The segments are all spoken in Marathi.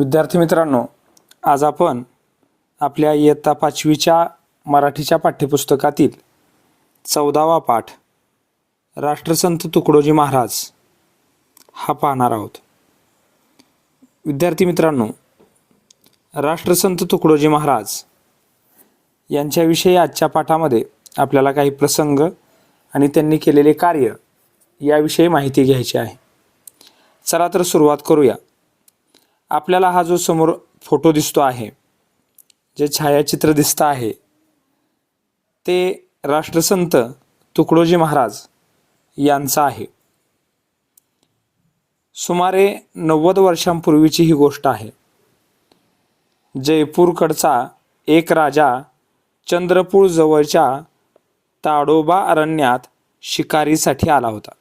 विद्यार्थी मित्रांनो आज आपण आपल्या इयत्ता पाचवीच्या मराठीच्या पाठ्यपुस्तकातील चौदावा पाठ राष्ट्रसंत तुकडोजी महाराज हा पाहणार आहोत. विद्यार्थी मित्रांनो राष्ट्रसंत तुकडोजी महाराज यांच्याविषयी आजच्या पाठामध्ये आपल्याला काही प्रसंग आणि त्यांनी केलेले कार्य याविषयी माहिती घ्यायची आहे. चला तर सुरुवात करूया. आपल्याला हा जो समोर फोटो दिसतो आहे जे छायाचित्र दिसतं आहे ते राष्ट्रसंत तुकडोजी महाराज यांचं आहे. सुमारे नव्वद वर्षांपूर्वीची ही गोष्ट आहे. जयपूरकडचा एक राजा चंद्रपूर जवळच्या ताडोबा अरण्यात शिकारीसाठी आला होता.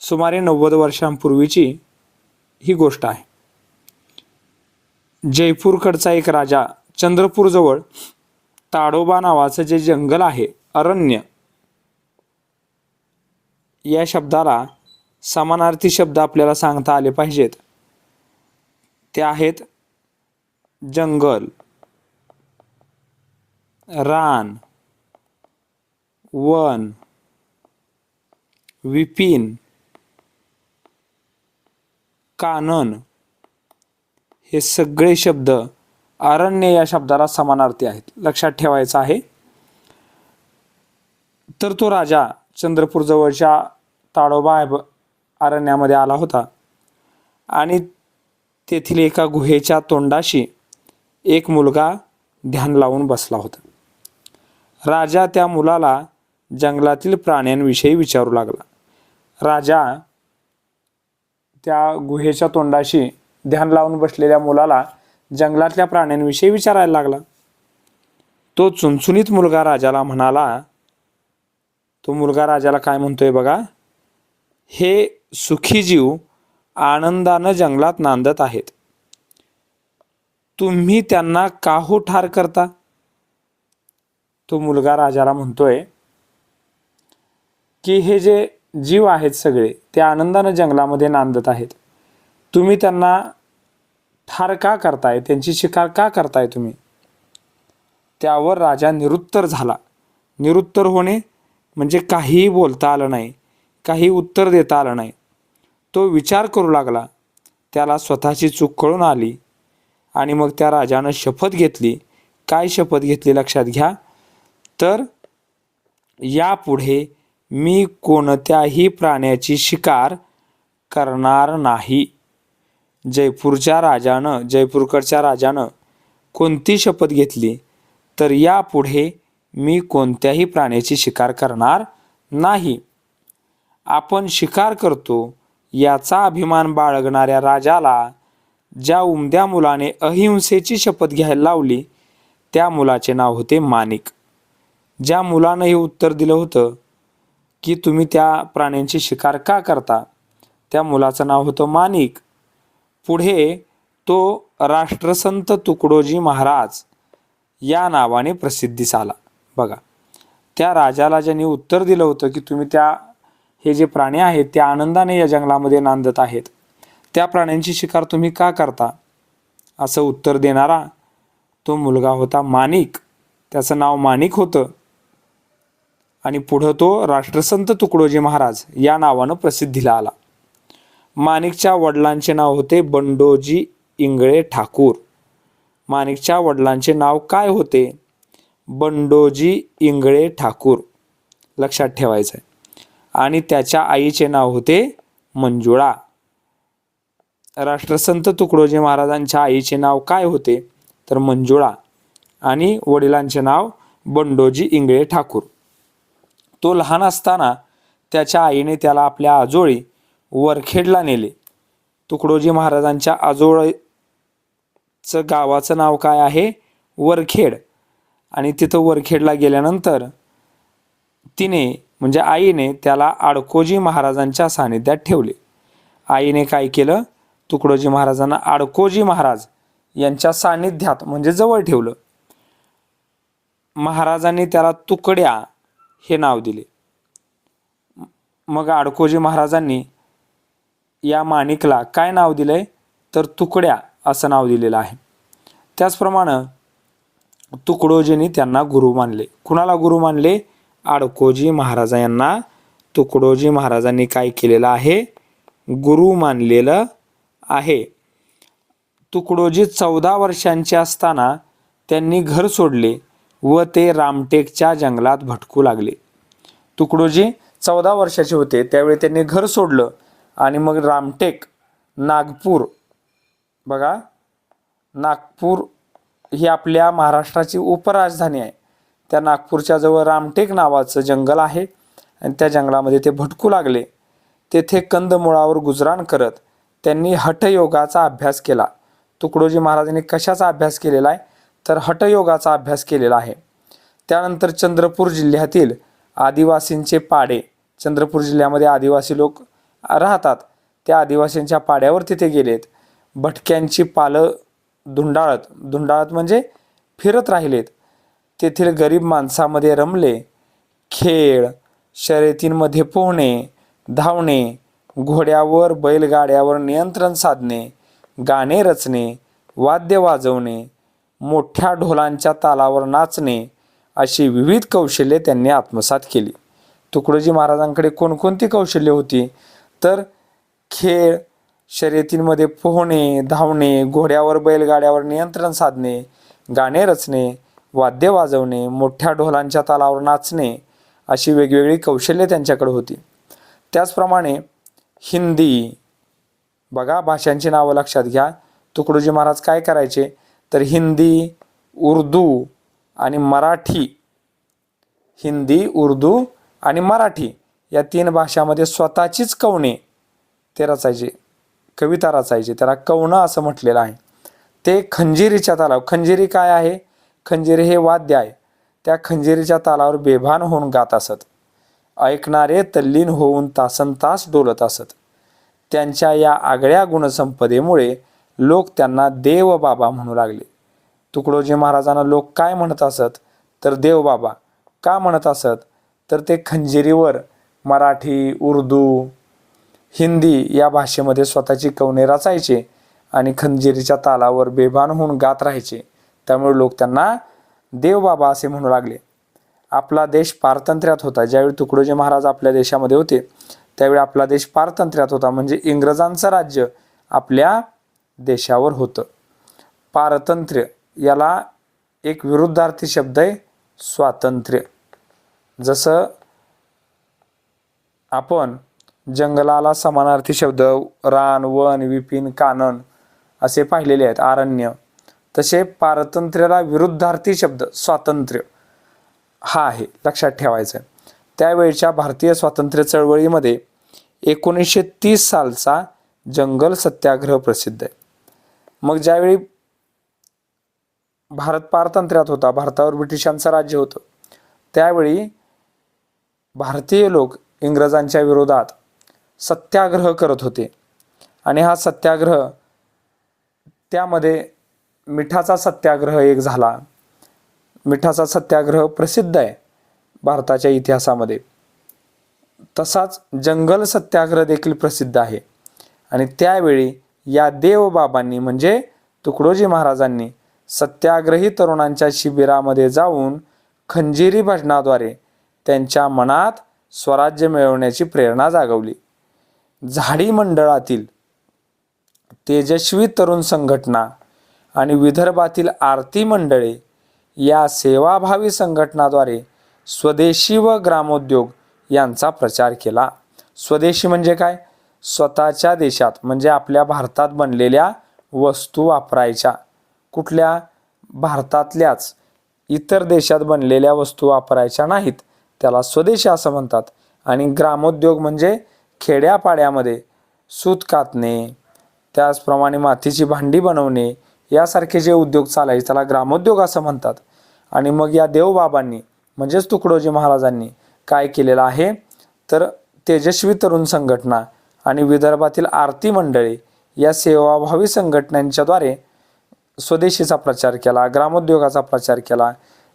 सुमारे नव्वद वर्षांपूर्वीची ही गोष्ट आहे. जयपूरकडचा एक राजा चंद्रपूरजवळ ताडोबा नावाचं जे जंगल आहे अरण्य या शब्दाला समानार्थी शब्द आपल्याला सांगता आले पाहिजेत. ते आहेत जंगल रान वन विपिन कानन हे सगळे शब्द अरण्य या शब्दाला समानार्थी आहेत. लक्षात ठेवायचं आहे. तर तो राजा चंद्रपूर जवळच्या ताडोबा अरण्यामध्ये आला होता आणि तेथील एका गुहेच्या तोंडाशी एक मुलगा ध्यान लावून बसला होता. राजा त्या मुलाला जंगलातील प्राण्यांविषयी विचारू लागला. राजा त्या गुहेच्या तोंडाशी ध्यान लावून बसलेल्या मुलाला जंगलातल्या प्राण्यांविषयी विचारायला लागला. तो चुनचुनीत मुलगा राजाला म्हणाला तो मुलगा राजाला काय म्हणतोय बघा? हे सुखी जीव आनंदानं जंगलात नांदत आहेत. तुम्ही त्यांना काहू हो ठार करता? तो मुलगा राजाला म्हणतोय की हे जे जीव आहेत सगळे ते आनंदानं जंगलामध्ये नांदत आहेत. तुम्ही त्यांना ठार का करताय? त्यांची शिकार का करताय तुम्ही? त्यावर राजा निरुत्तर झाला. निरुत्तर होणे म्हणजे काहीही बोलता आलं नाही काही उत्तर देता आलं नाही. तो विचार करू लागला. त्याला स्वतःची चूक कळून आली आणि मग त्या राजानं शपथ घेतली. काय शपथ घेतली लक्षात घ्या. तर यापुढे मी कोणत्याही प्राण्याची शिकार करणार नाही. जयपूरच्या राजानं जयपूरकडच्या राजानं कोणती शपथ घेतली? तर यापुढे मी कोणत्याही प्राण्याची शिकार करणार नाही. आपण शिकार करतो याचा अभिमान बाळगणाऱ्या राजाला ज्या उमद्या मुलाने अहिंसेची शपथ घ्यायला लावली त्या मुलाचे नाव होते माणिक. ज्या मुलानं हे उत्तर दिलं होतं की तुम्ही त्या प्राण्यांची शिकार का करता? त्या मुलाचं नाव होतं माणिक. पुढे तो राष्ट्रसंत तुकडोजी महाराज या नावाने प्रसिद्धीस आला बघा त्या राजाला ज्यांनी उत्तर दिलं होतं की तुम्ही त्या हे जे प्राणी आहेत ते आनंदाने या जंगलामध्ये नांदत आहेत त्या प्राण्यांची शिकार तुम्ही का करता? असं उत्तर देणारा तो मुलगा होता माणिक. त्याचं नाव माणिक होतं. आणि पुढं तो राष्ट्रसंत तुकडोजी महाराज या नावानं प्रसिद्धीला आला. माणिकच्या वडिलांचे नाव होते बंडोजी इंगळे ठाकूर. माणिकच्या वडिलांचे नाव काय होते? बंडोजी इंगळे ठाकूर. लक्षात ठेवायचं आहे आणि त्याच्या आईचे नाव होते मंजुळा. राष्ट्रसंत तुकडोजी महाराजांच्या आईचे नाव काय होते? तर मंजुळा. आणि वडिलांचे नाव बंडोजी इंगळे ठाकूर. तो लहान असताना त्याच्या आईने त्याला आपल्या आजोळी वरखेडला नेले. तुकडोजी महाराजांच्या आजोळचं गावाचं नाव काय आहे? वरखेड. आणि तिथं वरखेडला गेल्यानंतर तिने म्हणजे आईने त्याला आडकोजी महाराजांच्या सानिध्यात ठेवले. आईने काय केलं? तुकडोजी महाराजांना आडकोजी महाराज यांच्या सानिध्यात म्हणजे जवळ ठेवलं. महाराजांनी त्याला तुकड्या हे नाव दिले. मग आडकोजी महाराजांनी या माणिकला काय नाव दिलंय? तर तुकड्या असं नाव दिलेलं आहे. त्याचप्रमाणे तुकडोजींनी त्यांना गुरु मानले. कुणाला गुरु मानले? आडकोजी महाराजा यांना. तुकडोजी महाराजांनी काय केलेलं आहे? गुरु मानलेलं आहे. तुकडोजी चौदा वर्षांचे असताना त्यांनी घर सोडले. व ते रामटेकच्या जंगलात भटकू लागले. तुकडोजी चौदा वर्षाचे होते. त्यावेळी त्यांनी घर सोडलं आणि मग रामटेक नागपूर बघा नागपूर ही आपल्या महाराष्ट्राची उपराजधानी आहे. त्या नागपूरच्या जवळ रामटेक नावाचं जंगल आहे आणि त्या जंगलामध्ये ते भटकू लागले. तेथे कंदमुळावर गुजराण करत त्यांनी हठयोगाचा अभ्यास केला. तुकडोजी महाराजांनी कशाचा अभ्यास केलेला आहे? तर हटयोगाचा अभ्यास केलेला आहे. त्यानंतर चंद्रपूर जिल्ह्यातील आदिवासींचे पाडे चंद्रपूर जिल्ह्यामध्ये आदिवासी लोक राहतात. त्या आदिवासींच्या पाड्यावर तिथे गेलेत. भटक्यांची पालं धुंडाळत धुंडाळत म्हणजे फिरत राहिलेत. तेथील गरीब माणसामध्ये रमले खेळ शर्यतींमध्ये पोहणे धावणे घोड्यावर बैलगाड्यावर नियंत्रण साधणे गाणे रचणे वाद्य वाजवणे मोठ्या ढोलांच्या तालावर नाचणे अशी विविध कौशल्ये त्यांनी आत्मसात केली. तुकडोजी महाराजांकडे कोणकोणती कौशल्य होती? तर खेळ शर्यतींमध्ये पोहणे धावणे घोड्यावर बैलगाड्यावर नियंत्रण साधणे गाणे रचणे वाद्य वाजवणे मोठ्या ढोलांच्या तालावर नाचणे अशी वेगवेगळी कौशल्ये त्यांच्याकडे होती. त्याचप्रमाणे हिंदी बघा भाषांची नावं लक्षात घ्या. तुकडोजी महाराज काय करायचे? तर हिंदी उर्दू आणि मराठी. हिंदी उर्दू आणि मराठी या तीन भाषामध्ये स्वतःचीच कवणे ते रचायचे कविता रचायचे. त्याला कवणं असं म्हटलेलं आहे. ते खंजिरीच्या तालावर खंजिरी काय आहे? खंजिरी हे वाद्य आहे. त्या खंजिरीच्या तालावर बेभान होऊन गात असत. ऐकणारे तल्लीन होऊन तासन तास डोलत असत. त्यांच्या या आगळ्या गुणसंपदेमुळे लोक त्यांना देव बाबा म्हणू लागले. तुकडोजी महाराजांना लोक काय म्हणत असत? तर देव बाबा. का म्हणत असत? तर ते खंजिरीवर मराठी उर्दू हिंदी या भाषेमध्ये स्वतःची कवने रचायचे आणि खंजिरीच्या तालावर बेभान होऊन गात राहायचे. त्यामुळे लोक त्यांना देवबाबा असे म्हणू लागले. आपला देश पारतंत्र्यात होता. ज्यावेळी तुकडोजी महाराज आपल्या देशामध्ये होते त्यावेळी आपला देश पारतंत्र्यात होता. म्हणजे इंग्रजांचं राज्य आपल्या देशावर होतं. पारतंत्र्य याला एक विरुद्धार्थी शब्द आहे स्वातंत्र्य. जसं आपण जंगलाला समानार्थी शब्द रान वन विपिन कानन असे पाहिलेले आहेत आरण्य तसे पारतंत्र्याला विरुद्धार्थी शब्द स्वातंत्र्य हा आहे लक्षात ठेवायचं त्यावेळच्या भारतीय स्वातंत्र्य चळवळीमध्ये एकोणीसशे तीस सालचा जंगल सत्याग्रह प्रसिद्ध आहे. मग ज्यावेळी भारत पारतंत्र्यात होता भारतावर ब्रिटिशांचं राज्य होतं त्यावेळी भारतीय लोक इंग्रजांच्या विरोधात सत्याग्रह करत होते. आणि हा सत्याग्रह त्यामध्ये मिठाचा सत्याग्रह एक झाला. मिठाचा सत्याग्रह प्रसिद्ध आहे भारताच्या इतिहासामध्ये. तसाच जंगल सत्याग्रह देखील प्रसिद्ध आहे. आणि त्यावेळी या देवबाबांनी म्हणजे तुकडोजी महाराजांनी सत्याग्रही तरुणांच्या शिबिरामध्ये जाऊन खंजिरी भजनाद्वारे त्यांच्या मनात स्वराज्य मिळवण्याची प्रेरणा जागवली. झाडी मंडळातील तेजस्वी तरुण संघटना आणि विदर्भातील आरती मंडळे या सेवाभावी संघटनाद्वारे स्वदेशी व ग्रामोद्योग यांचा प्रचार केला. स्वदेशी म्हणजे काय? स्वतःच्या देशात म्हणजे आपल्या भारतात बनलेल्या वस्तू वापरायच्या. कुठल्या? भारतातल्याच. इतर देशात बनलेल्या वस्तू वापरायच्या नाहीत. त्याला स्वदेशी असं म्हणतात. आणि ग्रामोद्योग म्हणजे खेड्यापाड्यामध्ये सूत कातणे त्याचप्रमाणे मातीची भांडी बनवणे यासारखे जे उद्योग चालायचे त्याला ग्रामोद्योग असं म्हणतात. आणि मग या देवबाबांनी म्हणजेच तुकडोजी महाराजांनी काय केलेलं आहे? तर तेजस्वी तरुण संघटना आणि विदर्भातील आरती मंडळे या सेवाभावी संघटनांच्याद्वारे स्वदेशीचा प्रचार केला ग्रामोद्योगाचा प्रचार केला.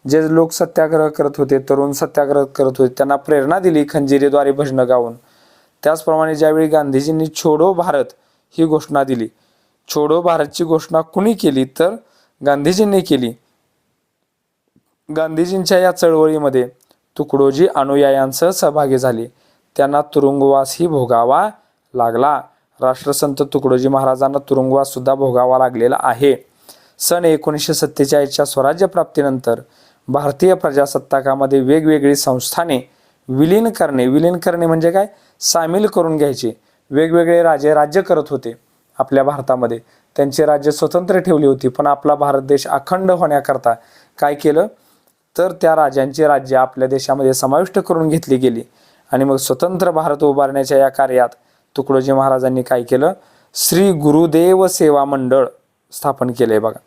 जे लोक सत्याग्रह करत होते तरुण सत्याग्रह करत होते त्यांना प्रेरणा दिली खंजिरीद्वारे भजनं गाऊन. त्याचप्रमाणे ज्यावेळी गांधीजींनी छोडो भारत ही घोषणा दिली. छोडो भारतची घोषणा कुणी केली? तर गांधीजींनी केली. गांधीजींच्या या चळवळीमध्ये तुकडोजी अनुयायांसह सहभागी झाले. त्यांना तुरुंगवासही भोगावा लागला. राष्ट्रसंत तुकडोजी महाराजांना तुरुंगवास सुद्धा भोगावा लागलेला आहे. सन एकोणीसशे सत्तेचाळीसच्या स्वराज्य प्राप्तीनंतर भारतीय प्रजासत्ताकामध्ये वेगवेगळी संस्थाने विलीन करणे. विलीन करणे म्हणजे काय? सामील करून घ्यायचे. वेगवेगळे राजे राज्य करत होते आपल्या भारतामध्ये. त्यांचे राज्य स्वतंत्र ठेवली होती पण आपला भारत देश अखंड होण्याकरता काय केलं? तर त्या राजांची राज्य आपल्या देशामध्ये समाविष्ट करून घेतली गेली. आणि मग स्वतंत्र भारत उभारण्याच्या या कार्यात तुकडोजी महाराजांनी काय केलं? श्री गुरुदेव सेवा मंडळ स्थापन केलं आहे बघा.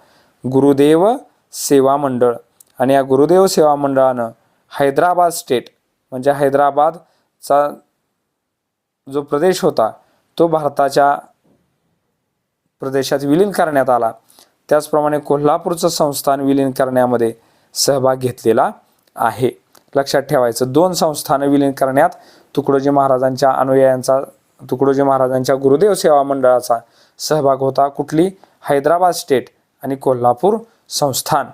गुरुदेव सेवा मंडळ. आणि या गुरुदेव सेवा मंडळानं हैदराबाद स्टेट म्हणजे हैदराबादचा जो प्रदेश होता तो भारताच्या प्रदेशात विलीन करण्यात आला. त्याचप्रमाणे कोल्हापूरचं संस्थान विलीन करण्यामध्ये सहभाग घेतलेला आहे. लक्षात ठेवायचं दोन संस्थानं विलीन करण्यात तुकडोजी महाराजांच्या अनुयायांचा तुकडोजी महाराजांच्या गुरुदेव सेवा मंडळाचा सहभाग होता. कुठली? हैदराबाद स्टेट आणि कोल्हापूर संस्थान.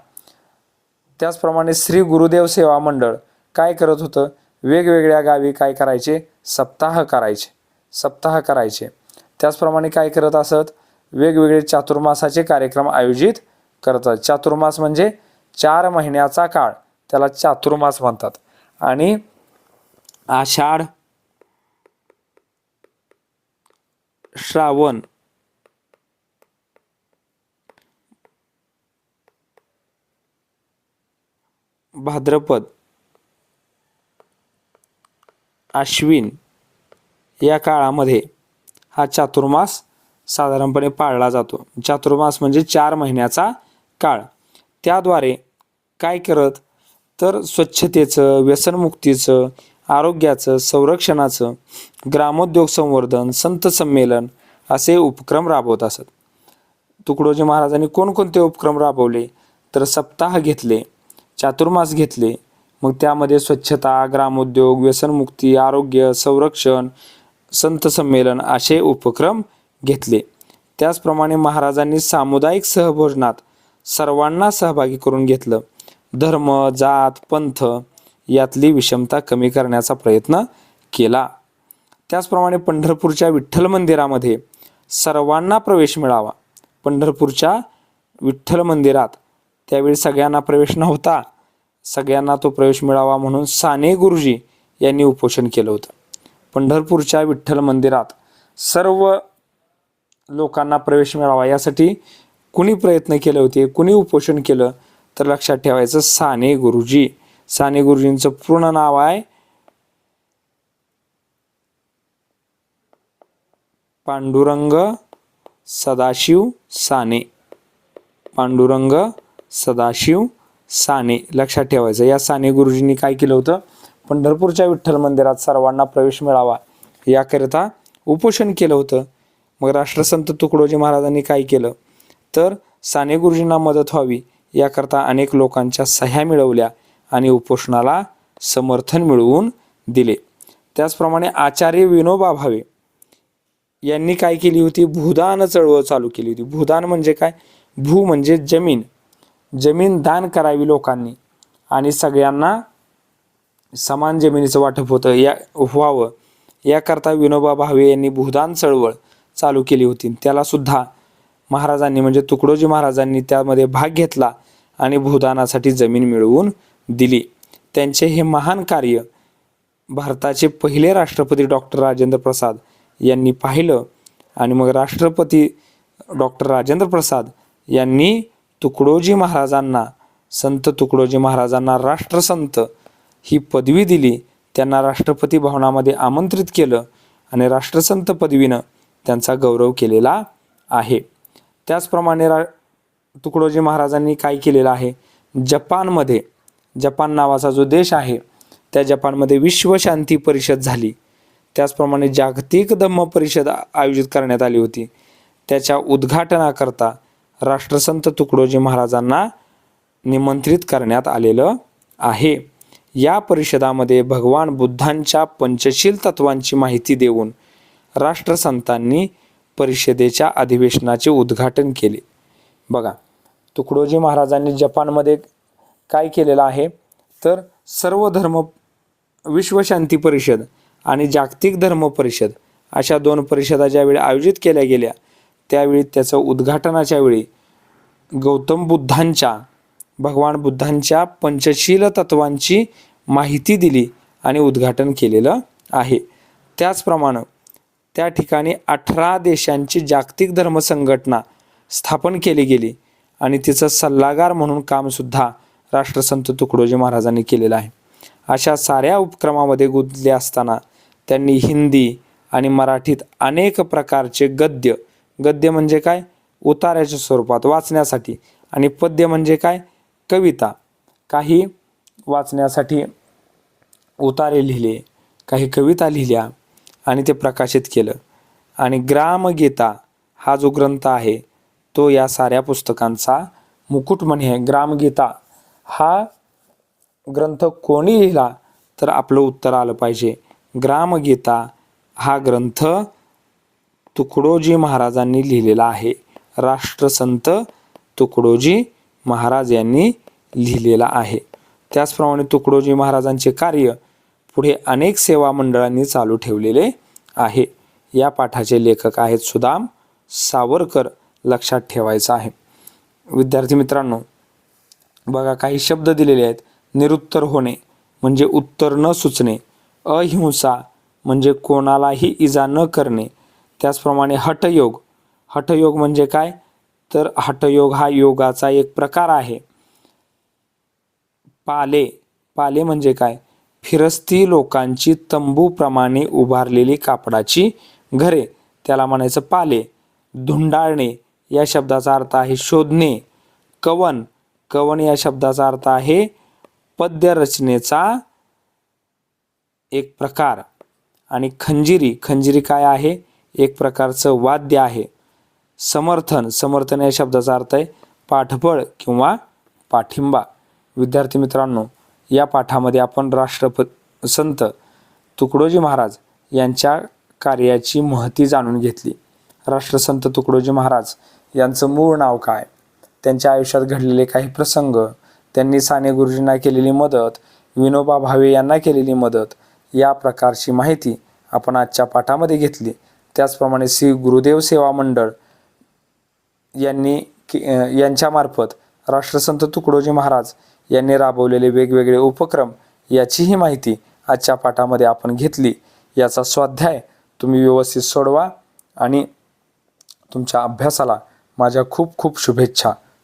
त्याचप्रमाणे श्री गुरुदेव सेवा मंडळ काय करत होतं? वेगवेगळ्या गावी काय करायचे? सप्ताह करायचे. सप्ताह करायचे. त्याचप्रमाणे काय करत असत? वेगवेगळे चातुर्मासाचे कार्यक्रम आयोजित करतात. चातुर्मास म्हणजे चार महिन्याचा काळ. त्याला चातुर्मास म्हणतात. आणि आषाढ श्रावण. भाद्रपद. आश्विन या काळामध्ये हा चातुर्मास साधारणपणे पाळला जातो. चातुर्मास म्हणजे चार महिन्याचा काळ. त्याद्वारे काय करत? तर स्वच्छतेचं व्यसनमुक्तीचं आरोग्याचं संरक्षणाचं ग्रामोद्योग संवर्धन संत संमेलन असे उपक्रम राबवत असत. तुकडोजी महाराजांनी कोणकोणते उपक्रम राबवले? तर सप्ताह घेतले चातुर्मास घेतले मग त्यामध्ये स्वच्छता ग्रामोद्योग व्यसनमुक्ती आरोग्य संरक्षण संत संमेलन असे उपक्रम घेतले. त्याचप्रमाणे महाराजांनी सामुदायिक सहभोजनात सर्वांना सहभागी करून घेतलं. धर्म जात पंथ यातली विषमता कमी करण्याचा प्रयत्न केला. त्याचप्रमाणे पंढरपूरच्या विठ्ठल मंदिरामध्ये सर्वांना प्रवेश मिळावा. पंढरपूरच्या विठ्ठल मंदिरात त्यावेळी सगळ्यांना प्रवेश नव्हता. सगळ्यांना तो प्रवेश मिळावा म्हणून साने गुरुजी यांनी उपोषण केलं होतं. पंढरपूरच्या विठ्ठल मंदिरात सर्व लोकांना प्रवेश मिळावा यासाठी कुणी प्रयत्न केले होते कुणी उपोषण केलं तर लक्षात ठेवायचं साने गुरुजी. साने गुरुजींचं पूर्ण नाव आहे. पांडुरंग सदाशिव साने. पांडुरंग सदाशिव साने. लक्षात ठेवायचं या साने गुरुजींनी काय केलं होतं? पंढरपूरच्या विठ्ठल मंदिरात सर्वांना प्रवेश मिळावा याकरिता उपोषण केलं होतं. मग राष्ट्रसंत तुकडोजी महाराजांनी काय केलं? तर साने गुरुजींना मदत व्हावी याकरता अनेक लोकांच्या सह्या मिळवल्या. आणि उपोषणाला समर्थन मिळवून दिले. त्याचप्रमाणे आचार्य विनोबा भावे यांनी काय केली होती? भूदान चळवळ चालू केली होती. भूदान म्हणजे काय? भू म्हणजे जमीन. जमीन दान करावी लोकांनी आणि सगळ्यांना समान जमिनीचं वाटप होतं. या व्हावं. याकरता विनोबा भावे यांनी भूदान चळवळ चालू केली होती. त्याला सुद्धा महाराजांनी म्हणजे तुकडोजी महाराजांनी त्यामध्ये भाग घेतला आणि भूदानासाठी जमीन मिळवून दिली. त्यांचे हे महान कार्य भारताचे पहिले राष्ट्रपती डॉक्टर राजेंद्र प्रसाद यांनी पाहिलं आणि मग राष्ट्रपती डॉक्टर राजेंद्र प्रसाद यांनी तुकडोजी महाराजांना संत तुकडोजी महाराजांना राष्ट्रसंत ही पदवी दिली. त्यांना राष्ट्रपती भवनामध्ये आमंत्रित केलं आणि राष्ट्रसंत पदवीनं त्यांचा गौरव केलेला आहे. त्याचप्रमाणे रा तुकडोजी महाराजांनी काय केलेलं आहे? जपानमध्ये जपान नावाचा जो देश आहे त्या जपानमध्ये विश्वशांती परिषद झाली. त्याचप्रमाणे जागतिक धम्म परिषद आयोजित करण्यात आली होती. त्याच्या उद्घाटनाकरता राष्ट्रसंत तुकडोजी महाराजांना निमंत्रित करण्यात आलेलं आहे. या परिषदामध्ये भगवान बुद्धांच्या पंचशील तत्वांची माहिती देऊन राष्ट्रसंतांनी परिषदेच्या अधिवेशनाचे उद्घाटन केले. बघा तुकडोजी महाराजांनी जपानमध्ये काय केलेलं आहे? तर सर्व धर्म विश्वशांती परिषद आणि जागतिक धर्म परिषद अशा दोन परिषदा ज्यावेळी आयोजित केल्या गेल्या त्यावेळी त्याचं उद्घाटनाच्या वेळी गौतम बुद्धांच्या भगवान बुद्धांच्या पंचशील तत्वांची माहिती दिली आणि उद्घाटन केलेलं आहे. त्याचप्रमाणे त्या ठिकाणी अठरा देशांची जागतिक धर्म संघटना स्थापन केली गेली आणि तिचं सल्लागार म्हणून कामसुद्धा राष्ट्रसंत तुकडोजी महाराजांनी केलेला आहे. अशा साऱ्या उपक्रमामध्ये गुंतले असताना त्यांनी हिंदी आणि मराठीत अनेक प्रकारचे गद्य गद्य म्हणजे काय? उतार्याच्या स्वरूपात वाचण्यासाठी. आणि पद्य म्हणजे काय? कविता. काही वाचण्यासाठी उतारे लिहिले काही कविता लिहिल्या आणि ते प्रकाशित केलं. आणि ग्रामगीता हा जो ग्रंथ आहे तो या साऱ्या पुस्तकांचा मुकुटमणी आहे. ग्रामगीता हा ग्रंथ कोणी लिहिला तर आपलं उत्तर आलं पाहिजे. ग्रामगीता हा ग्रंथ तुकडोजी महाराजांनी लिहिलेला आहे. राष्ट्रसंत तुकडोजी महाराज यांनी लिहिलेला आहे. त्याचप्रमाणे तुकडोजी महाराजांचे कार्य पुढे अनेक सेवा मंडळांनी चालू ठेवलेले आहे. या पाठाचे लेखक आहेत सुदाम सावरकर. लक्षात ठेवायचं आहे. विद्यार्थी मित्रांनो बघा काही शब्द दिलेले आहेत. निरुत्तर होणे म्हणजे उत्तर न सुचणे. अहिंसा म्हणजे कोणालाही इजा न करणे. त्याचप्रमाणे हठयोग. हठयोग म्हणजे काय? तर हठयोग हा योगाचा एक प्रकार आहे. पाले. पाले म्हणजे काय? फिरस्ती लोकांची तंबूप्रमाणे उभारलेली कापडाची घरे. त्याला म्हणायचं पाले. धुंडाळणे. या शब्दाचा अर्थ आहे शोधणे. कवन. कवन या शब्दाचा अर्थ आहे पद्यरचनेचा एक प्रकार. आणि खंजिरी खंजिरी काय आहे? एक प्रकारचं वाद्य आहे. समर्थन समर्थन या शब्दाचा अर्थ आहे पाठबळ किंवा पाठिंबा. विद्यार्थी मित्रांनो या पाठामध्ये आपण राष्ट्रपती संत तुकडोजी महाराज यांच्या कार्याची महती जाणून घेतली. राष्ट्रसंत तुकडोजी महाराज यांचं मूळ नाव काय? त्यांच्या आयुष्यात घडलेले काही प्रसंग त्यांनी साने गुरुजींना केलेली मदत विनोबा भावे यांना केलेली मदत या प्रकारची माहिती आपण आजच्या पाठामध्ये घेतली. त्याचप्रमाणे श्री गुरुदेव सेवा मंडळ यांनी के- यांच्यामार्फत राष्ट्रसंत तुकडोजी महाराज यांनी राबवलेले वेगवेगळे उपक्रम याचीही माहिती आजच्या पाठामध्ये आपण घेतली. याचा स्वाध्याय तुम्ही व्यवस्थित सोडवा आणि तुमच्या अभ्यासाला माझ्या खूप खूप शुभेच्छा.